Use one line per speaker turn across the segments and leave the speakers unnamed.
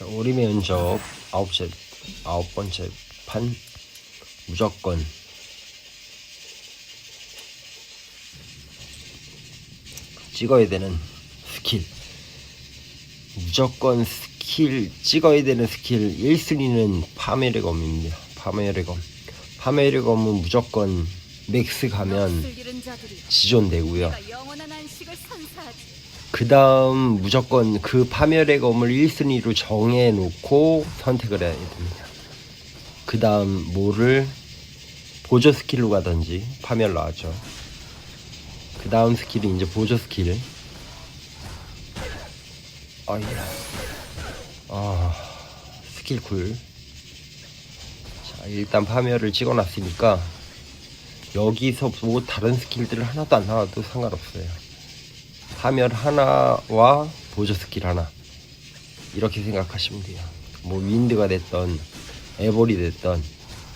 자, 오리 면접 아홉 째 아홉 번째 판 무조건 찍어야 되는 스킬 무조건 스킬 찍어야 되는 스킬 1순위는 파멸의 검입니다. 파멸의 검. 파멸의 검은 무조건 맥스 가면 지존되고요. 그 다음 무조건 그 파멸의 검을 1순위로 정해놓고 선택을 해야 됩니다. 그 다음 뭐를 보조 스킬로 가든지 파멸 나왔죠. 그 다음 스킬이 이제 보조 스킬. 아이야. 아, 스킬 쿨. 자, 일단 파멸을 찍어놨으니까 여기서 뭐 다른 스킬들 하나도 안 나와도 상관없어요. 파멸 하나와 보조 스킬 하나 이렇게 생각하시면 돼요. 뭐 윈드가 됐던 에볼이 됐던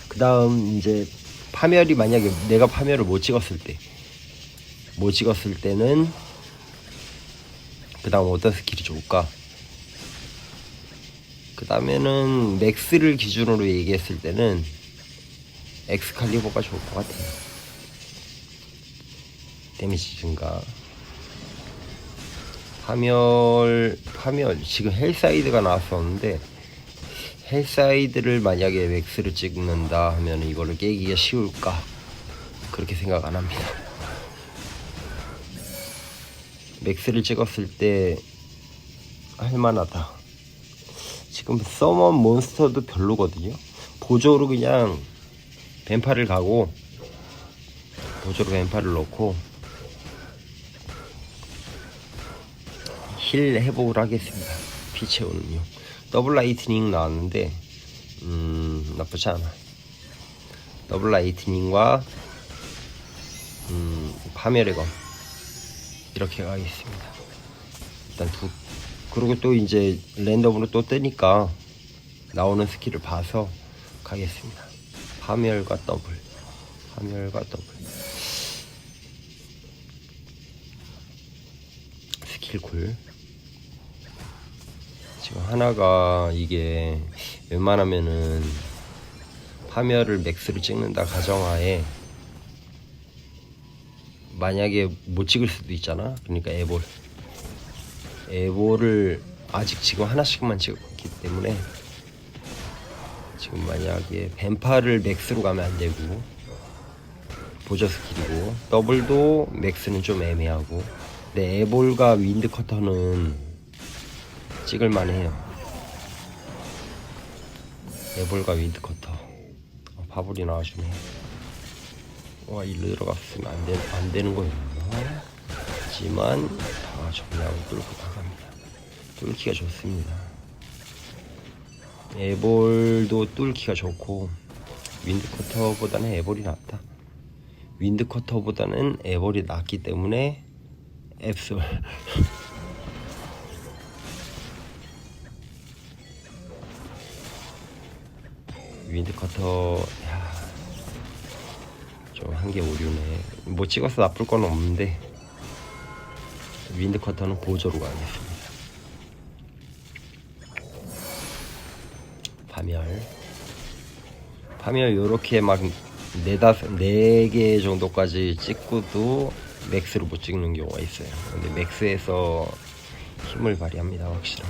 그 다음 이제 파멸이 만약에 내가 파멸을 못 찍었을 때 못 찍었을 때는 그 다음 어떤 스킬이 좋을까? 그 다음에는 맥스를 기준으로 얘기했을 때는 엑스칼리버가 좋을 것 같아요. 데미지 증가. 파멸 파멸 지금 헬사이드가 나왔었는데 헬사이드를 만약에 맥스를 찍는다 하면 이거를 깨기가 쉬울까? 그렇게 생각 안 합니다. 맥스를 찍었을 때 할만하다. 지금 서먼 몬스터도 별로거든요. 보조로 그냥 뱀파를 가고 보조로 뱀파를 넣고 힐 회복을 하겠습니다. 피 채우는요. 더블 라이트닝 나왔는데 음 나쁘지 않아. 더블 라이트닝과 음 파멸의 검 이렇게 가겠습니다. 일단 두 그리고 또 이제 랜덤으로 또 뜨니까 나오는 스킬을 봐서 가겠습니다. 파멸과 더블 파멸과 더블 스킬 쿨 지금 하나가 이게 웬만하면은 파멸을 맥스를 찍는다 가정하에 만약에 못 찍을 수도 있잖아. 그러니까 에볼. 에볼을 아직 지금 하나씩만 찍었기 때문에 지금 만약에 뱀파를 맥스로 가면 안 되고 보조 스킬이고 더블도 맥스는 좀 애매하고. 근데 에볼과 윈드 커터는 찍을만 해요. 에볼과 윈드 커터. 어, 바블이 나와주네. 와, 일로 들어갔으면 안, 되, 안 되는 거였나? 하지만 다 정리하고 뚫고 나갑니다. 뚫기가 좋습니다. 에볼도 뚫기가 좋고 윈드 커터보다는 에볼이 낫다. 윈드 커터보다는 에볼이 낫기 때문에 앱솔 윈드 커터 좀한개 오류네. 못 찍어서 나쁠 건 없는데 윈드 커터는 보조로 가겠습니다. 파멸. 파멸 요렇게 막 네다섯 네 개 정도까지 찍고도 맥스로 못 찍는 경우가 있어요. 근데 맥스에서 힘을 발휘합니다 확실히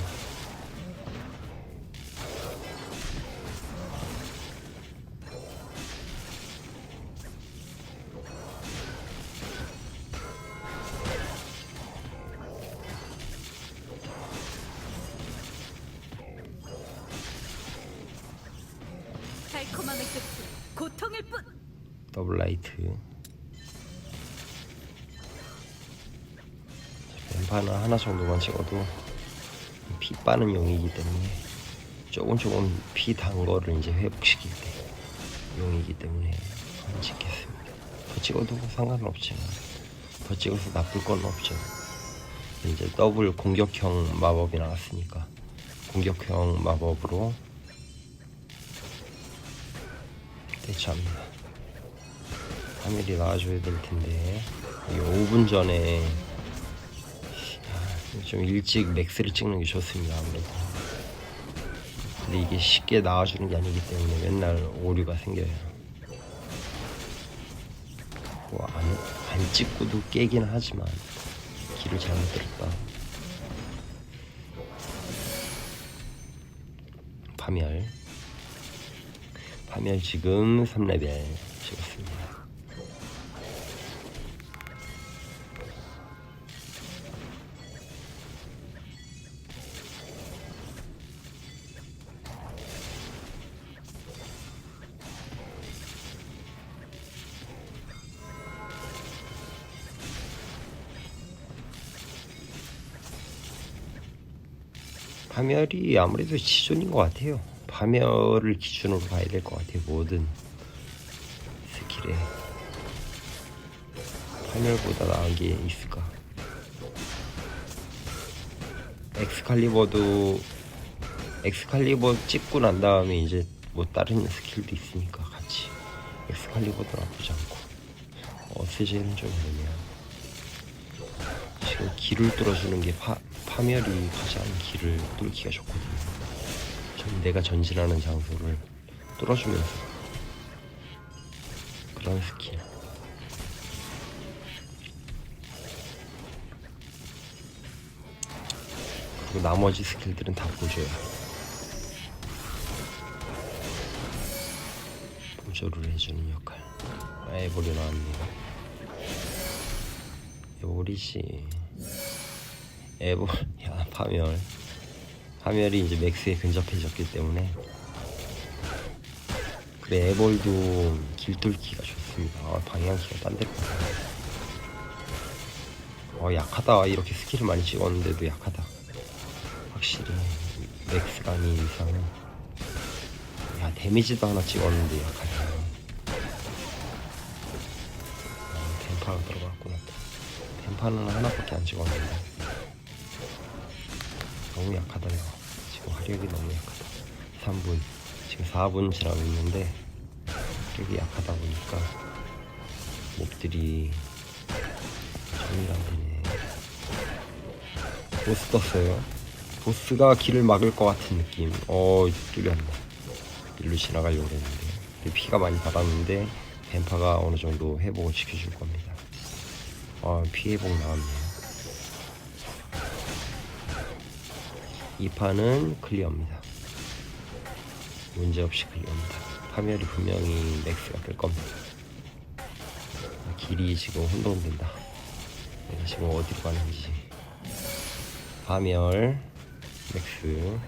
더블 라이트. 뱀파는 하나 정도만 찍어도 피 빠는 용이기 때문에 조금 조금 피 단 거를 이제 회복시킬 때 용이기 때문에 안 찍겠습니다. 더 찍어도 상관은 없지만 더 찍어서 나쁠 건 없죠. 이제 더블 공격형 마법이 나왔으니까 공격형 마법으로 대처합니다 파밀이 나와줘야 될 텐데 이 5분 전에 아, 좀 일찍 맥스를 찍는 게 좋습니다 아무래도 근데 이게 쉽게 나와주는 게 아니기 때문에 맨날 오류가 생겨요. 뭐 안, 안 찍고도 깨긴 하지만 길을 잘못 들었다. 파멸. 파멸 지금 3레벨 찍었습니다. 파멸이 아무래도 지존인 것 같아요. 파멸을 기준으로 가야 될 것 같아요. 모든 스킬에 파멸보다 나은 게 있을까? 엑스칼리버도 엑스칼리버 찍고 난 다음에 이제 뭐 다른 스킬도 있으니까 같이 엑스칼리버도 나쁘지 않고 어세제는 좀 애매하고 지금 길을 뚫어주는 게 파, 파멸이 가장 길을 뚫기가 좋거든요. 전 내가 전진하는 장소를 뚫어주면서 그런 스킬. 그리고 나머지 스킬들은 다 보조야. 보조를 해주는 역할. 에보리 나왔네요. 에보리지. 에보, 야, 파멸. 파멸이 이제 맥스에 근접해졌기 때문에. 그래, 에볼도 길 뚫기가 좋습니다. 아, 방향키가 딴 데로 가요. 어, 약하다. 이렇게 스킬을 많이 찍었는데도 약하다. 확실히, 맥스가 아닌 이상은. 야, 데미지도 하나 찍었는데 약하다. 아, 템파가 들어갔구나. 템파는 하나밖에 안 찍었는데. 너무 약하다 이거 지금 화력이 너무 약하다. 3분. 지금 4분 지나고 있는데 화력이 약하다 보니까 몹들이 정리가 안 되네. 보스 떴어요? 보스가 길을 막을 것 같은 느낌. 어 뚫렸네. 일로 지나가려고 했는데. 피가 많이 받았는데 뱀파가 어느 정도 회복을 시켜줄 겁니다. 아 피해복 나왔네요 이 판은 클리어입니다. 문제없이 클리어입니다. 파멸이 분명히 맥스가 될 겁니다. 길이 지금 혼동된다. 내가 지금 어디로 가는지. 파멸, 맥스.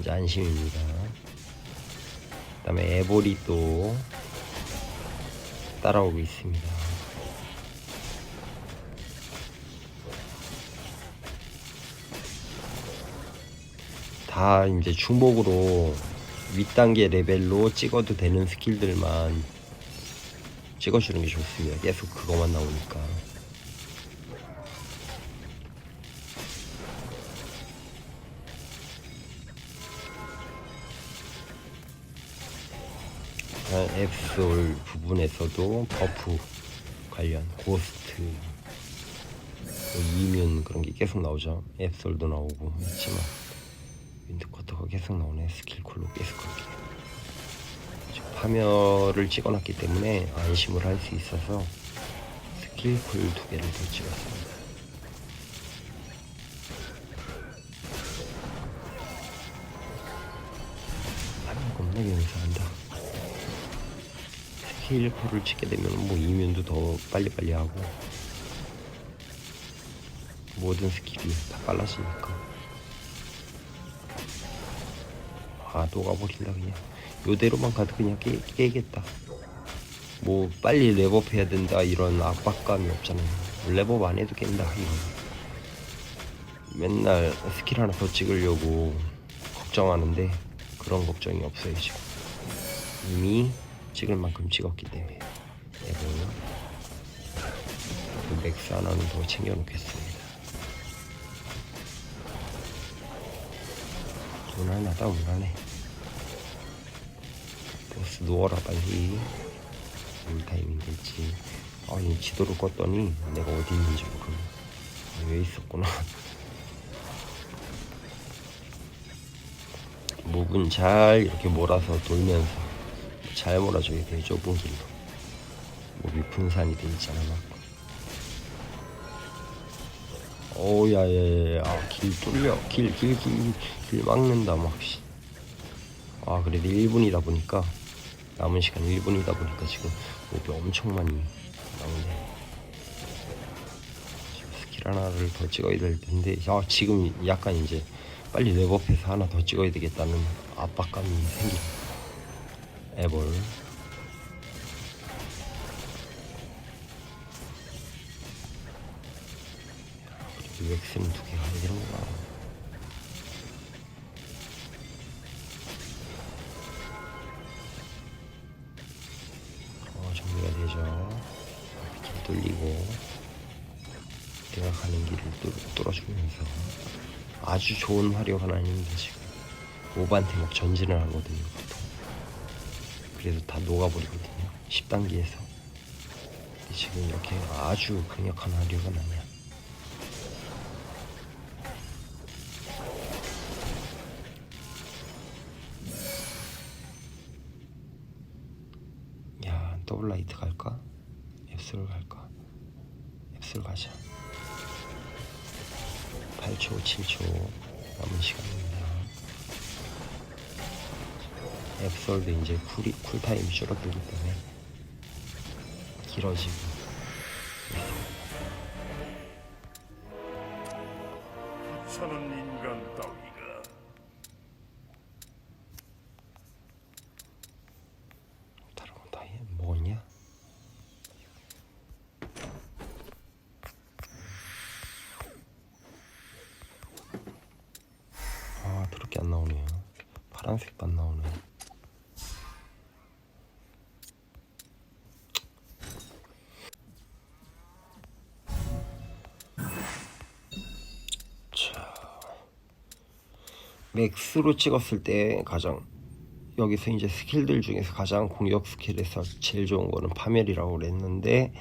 이제 안심입니다. 그 다음에 에볼이 또 따라오고 있습니다. 다 이제 중복으로 윗단계 레벨로 찍어도 되는 스킬들만 찍어주는 게 좋습니다. 계속 그거만 나오니까. 아, 앱솔 부분에서도 버프 관련 고스트 뭐 이면 그런 게 계속 나오죠. 앱솔도 나오고 했지만 윈드커터가 계속 나오네. 스킬쿨로 계속 그렇게. 지금 파멸을 찍어놨기 때문에 안심을 할 수 있어서 스킬쿨 두 개를 더 찍었습니다. 파멸 겁나게 연사한다. 스킬쿨을 찍게 되면 뭐 이면도 더 빨리빨리 하고 모든 스킬이 다 빨라지니까 아 녹아버린다 그냥 요대로만 가도 그냥 깨, 깨겠다. 뭐 빨리 랩업 해야 된다 이런 압박감이 없잖아요. 랩업 안 해도 깬다 이런. 맨날 스킬 하나 더 찍으려고 걱정하는데 그런 걱정이 없어요 지금. 이미 찍을 만큼 찍었기 때문에. 랩은 그 맥스 하나는 더 챙겨놓겠습니다 무난하다 무난해. 보스 누워라 빨리. 올 타이밍겠지. 아니 지도를 껐더니 내가 어디 있는지 모르네 왜 있었구나. 몹은 잘 이렇게 몰아서 돌면서 잘 몰아줘야 돼요 좁은 길로. 몹이 분산이 돼 있잖아 막 오야야야 아, 길 뚫려. 길 길 길 길 막는다 막아 그래도 1분이다 보니까. 남은 시간 1분이다 보니까 지금 몹이 엄청 많이 나오네. 스킬 하나를 더 찍어야 될 텐데. 아 지금 약간 이제 빨리 랩업해서 하나 더 찍어야 되겠다는 압박감이 생긴. 애벌 웩스는 두개 가야 되는구나 어 정리가 되죠 길 돌리고 내가 가는 길을 뚫, 뚫어주면서 아주 좋은 화력은 아닌데 지금 오반테 막 전진을 하거든요 보통 그래도 다 녹아버리거든요 10단계에서 지금 이렇게 아주 강력한 화력은 아니야 야 더블 라이트 갈까? 앱스를 갈까? 앱스를 가자 8초, 7초 남은 시간입니다. 앱솔도 이제 쿨이, 쿨타임이 줄어들기 때문에 길어지고 나오네요. 파란색만 나오네. 자, 맥스로 찍었을 때 가장 여기서 이제 스킬들 중에서 가장 공격 스킬에서 제일 좋은 거는 파멸이라고 그랬는데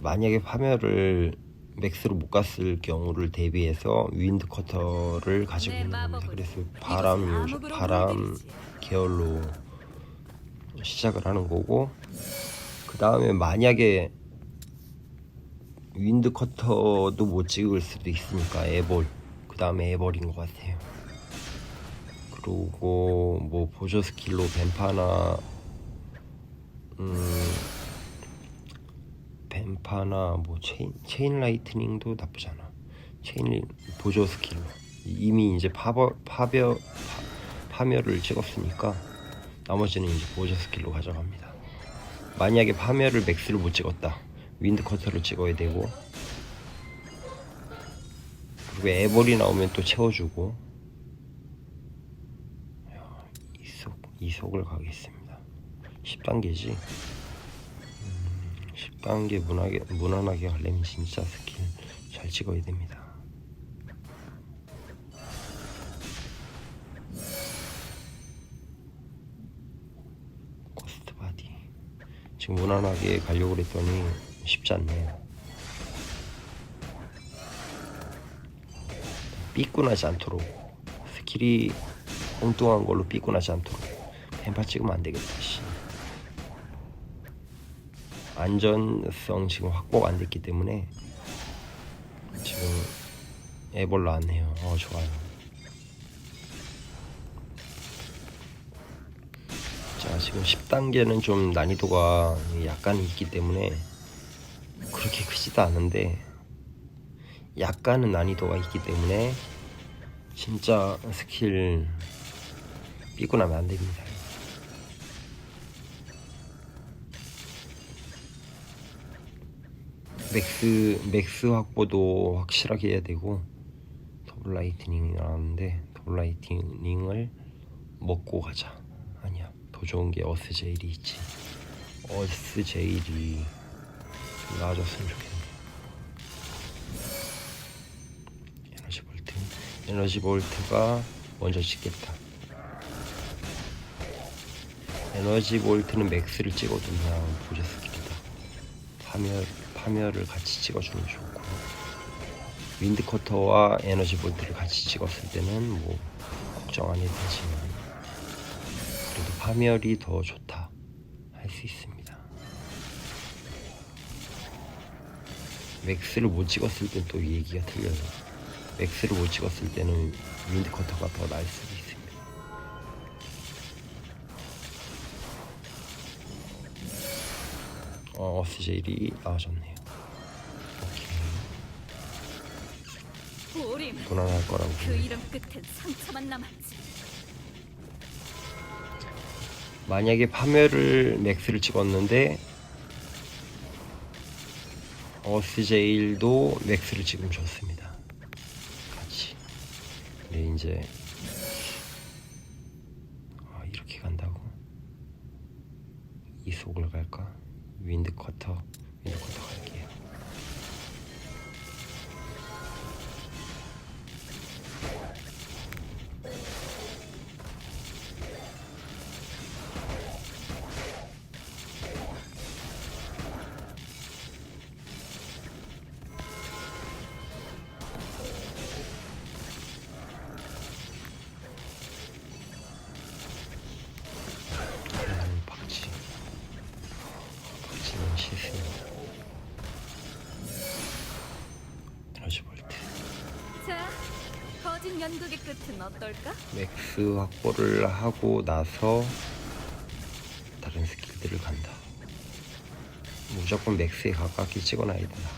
만약에 파멸을 맥스로 못 갔을 경우를 대비해서 윈드 커터를 가지고
내
있는 겁니다. 그래서 바람 바람. 계열로 시작을 하는 거고 그 다음에 만약에 윈드 커터도 못 찍을 수도 있으니까 에볼 그 다음에 에볼인 것 같아요. 그리고 뭐 보조 스킬로 뱀파나 음 뱀파나 뭐 체인 체인 라이트닝도 나쁘지 않아. 체인 보조 스킬로 이미 이제 파버 파벼 파, 파멸을 찍었으니까 나머지는 이제 보조 스킬로 가져갑니다. 만약에 파멸을 맥스를 못 찍었다. 윈드 커터를 찍어야 되고 그리고 에볼이 나오면 또 채워주고 이속 이속을 가겠습니다. 10단계지. 음, 10단계 무난하게 무난하게 하려면 진짜 스킬 잘 찍어야 됩니다. 고스트 바디 지금 무난하게 가려고 그랬더니 쉽지 않네요. 삐꾸나지 않도록 스킬이 엉뚱한 걸로 삐꾸나지 않도록 펜파 찍으면 안 되겠다. 씨. 안전성 지금 확보가 안 됐기 때문에 지금 애벌 나왔네요. 어 좋아요. 자 지금 10단계는 좀 난이도가 약간 있기 때문에 그렇게 크지도 않은데 약간은 난이도가 있기 때문에 진짜 스킬 삐고 나면 안 됩니다. 맥스 맥스 확보도 확실하게 해야 되고 더블 라이트닝이 나왔는데 더블 라이트닝을 먹고 가자. 아니야 더 좋은 게 어스 제일이 있지. 어스 제일이 나아졌으면 좋겠네. 에너지 볼트 에너지 볼트가 먼저 찍겠다. 에너지 볼트는 맥스를 찍어도 그냥 보조 스킬이다. 파멸 파멸을 같이 찍어주면 좋고 윈드 커터와 에너지 볼트를 같이 찍었을 때는 뭐 걱정 안 해도 되지만 파멸이 더 좋다 할 수 있습니다. 맥스를 못 찍었을 땐 또 얘기가 틀려요. 맥스를 못 찍었을 때는 윈드커터가 더 나을 수도 있습니 어, 어스제일이 나와줬네요. 오케이.
오림.
무난할 거라고.
그 이름 끝엔 상처만 남았지.
만약에 파멸을 맥스를 찍었는데 어스제일도 맥스를 찍으면 좋습니다. 같이. 근데 이제
끝은 어떨까?
맥스 확보를 하고 나서 다른 스킬들을 간다. 무조건 맥스에 가깝게 찍어놔야 된다.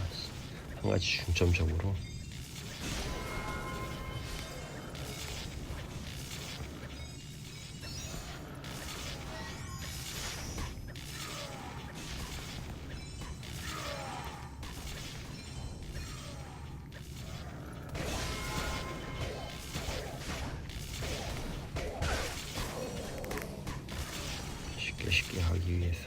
한 가지 중점적으로. 하기 위해서.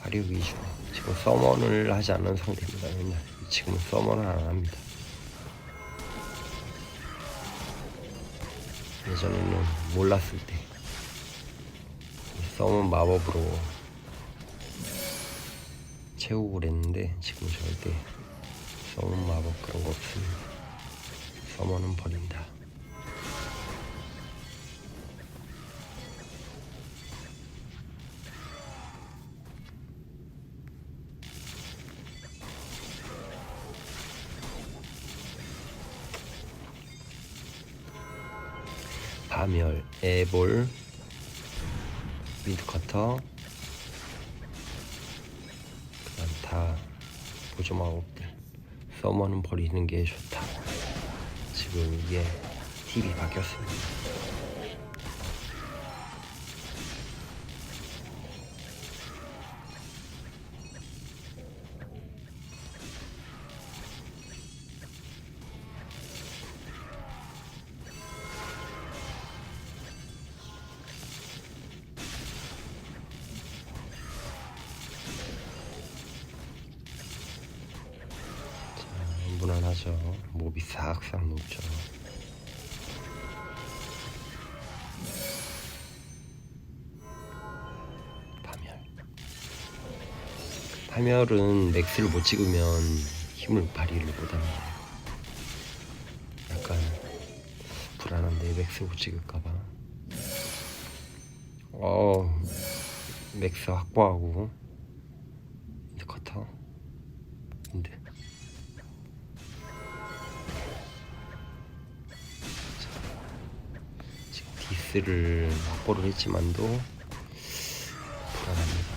화력 위주로 지금 서먼을 하지 않은 상태입니다. 맨날 지금은 서먼을 안 합니다. 예전에는 몰랐을 때 서먼 마법으로 채우고 그랬는데 지금 절대 서먼 마법 그런 거 없습니다. 서먼은 버린다 파멸, 에볼, 윈드커터 그다음 다 보조 마법들 서머는 버리는 게 좋다. 지금 이게 팁이 바뀌었습니다 무난하죠. 몹이 싹싹 녹죠. 파멸. 파멸은 맥스를 못 찍으면 힘을 발휘를 못합니다. 약간 불안한데 맥스 못 찍을까봐. 어 맥스 확보하고 디스를 확보를 했지만도 불안합니다.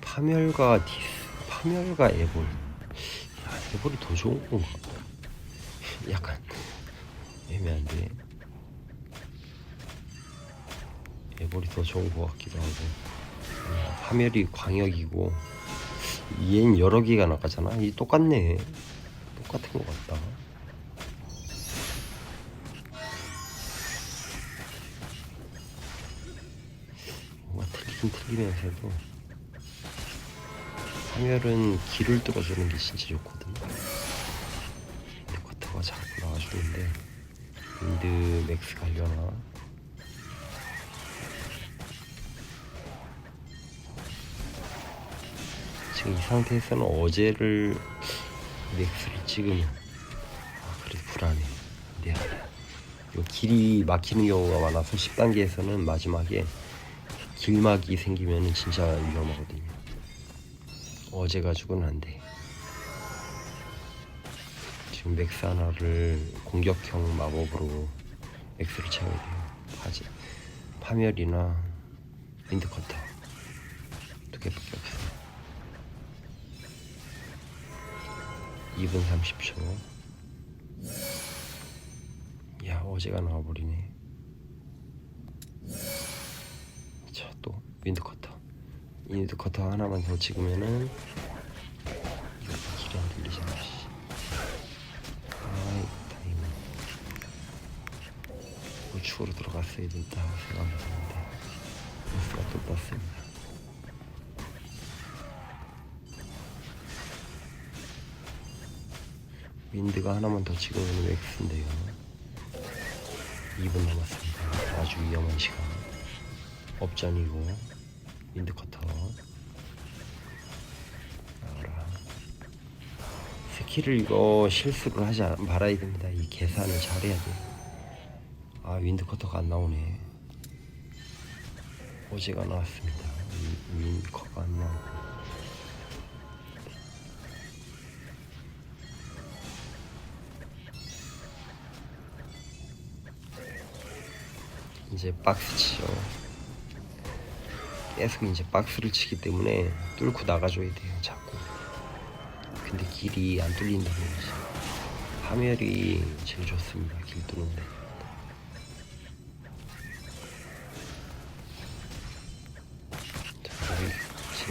파멸과 디스, 파멸과 에볼. 야, 에볼이 더 좋은 건가? 약간 애매한데. 에볼이 더 좋은 것 같기도 하고. 음, 파멸이 광역이고, 얘는 여러 개가 나가잖아. 이 똑같네. 똑같은 것 같다. 뭔가 틀리긴 틀리면서도 파멸은 길을 뚫어주는 게 진짜 좋거든. 근데 커터가 자꾸 나와주는데 윈드 맥스 가려나? 지금 이 상태에서는 어제를 맥스를 찍으면 아, 그래 불안해. 네. 요 길이 막히는 경우가 많아서 10단계에서는 마지막에 길막이 생기면 진짜 위험하거든요. 어제 가지고는 안 돼. 지금 맥스 하나를 공격형 마법으로 맥스를 채워야 돼요. 파지, 파멸이나 윈드커터 두 개밖에 없어요. 2분 30초. 야 어제가 나와버리네. 자 또 윈드커터. 윈드커터 하나만 더 찍으면은 우측으로 들어갔어야 된다 생각했는데 뉴스가 또 떴습니다. 윈드가 하나만 더 찍으면 웩스인데요. 2분 남았습니다. 아주 위험한 시간. 업전이고 윈드 커터. 나와라. 스킬을 이거 실수를 하지 않- 말아야 됩니다. 이 계산을 잘해야 돼. 아 윈드 커터가 안 나오네. 어제가 나왔습니다. 윈- 윈드 커가 안 나오고. 이제 박스 치죠. 계속 이제 박스를 치기 때문에 뚫고 나가줘야 돼요. 자꾸. 근데 길이 안 뚫린다는 거지. 파멸이 제일 좋습니다. 길 뚫는데.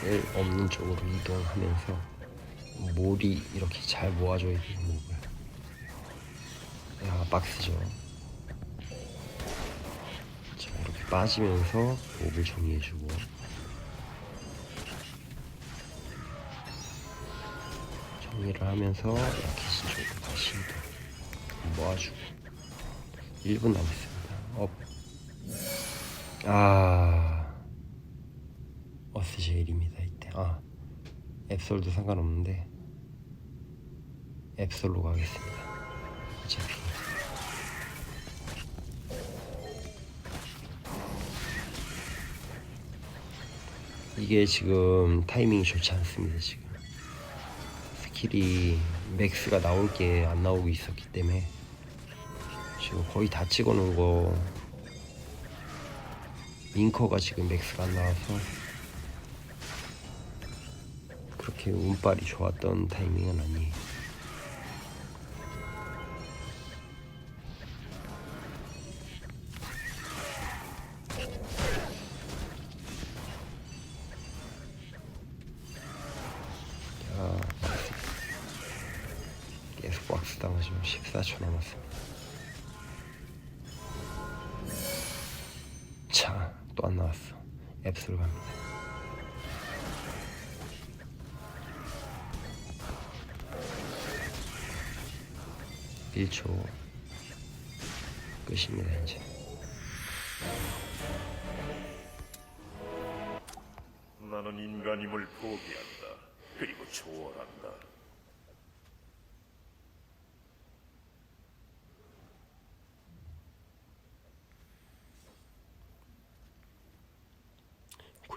제일 없는 쪽으로 이동하면서 몰이 이렇게 잘 모아줘야 돼요. 목을. 야 박스죠. 자 이렇게 빠지면서 목을 정리해주고. 정리를 하면서 약해진 쪽으로 다시 모아주고 1분 남았습니다 업. 아 어스 제일입니다 이때 아 앱솔도 상관없는데 앱솔로 가겠습니다. 어차피. 이게 지금 타이밍이 좋지 않습니다 지금. 스킬이 맥스가 나올 게 안 나오고 있었기 때문에 지금 거의 다 찍어 놓은 거 링커가 지금 맥스가 안 나와서 그렇게 운빨이 좋았던 타이밍은 아니에요.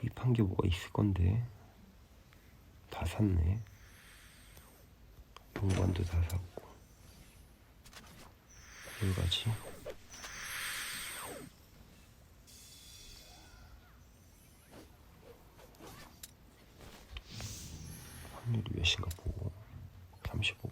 구입한 게 뭐가 있을 건데? 다 샀네. 동반도 다 샀고. 뭘 가지? 확률이 몇인가 보고. 35%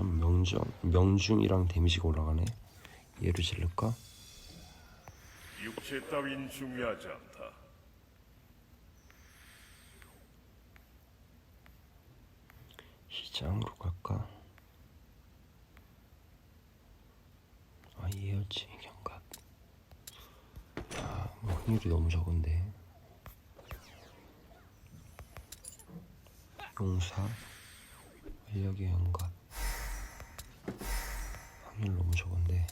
좀 명중 명중이랑 데미지가 올라가네. 얘를 질를까?
육체 따윈 중요하지 않다.
시장으로 갈까? 아 예어치 경각. 아 확률이 너무 적은데. 용사 인력의 연각 확률 너무 적은데.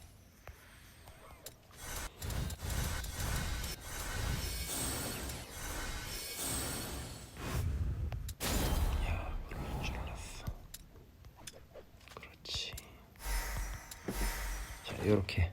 그렇지. 자 이렇게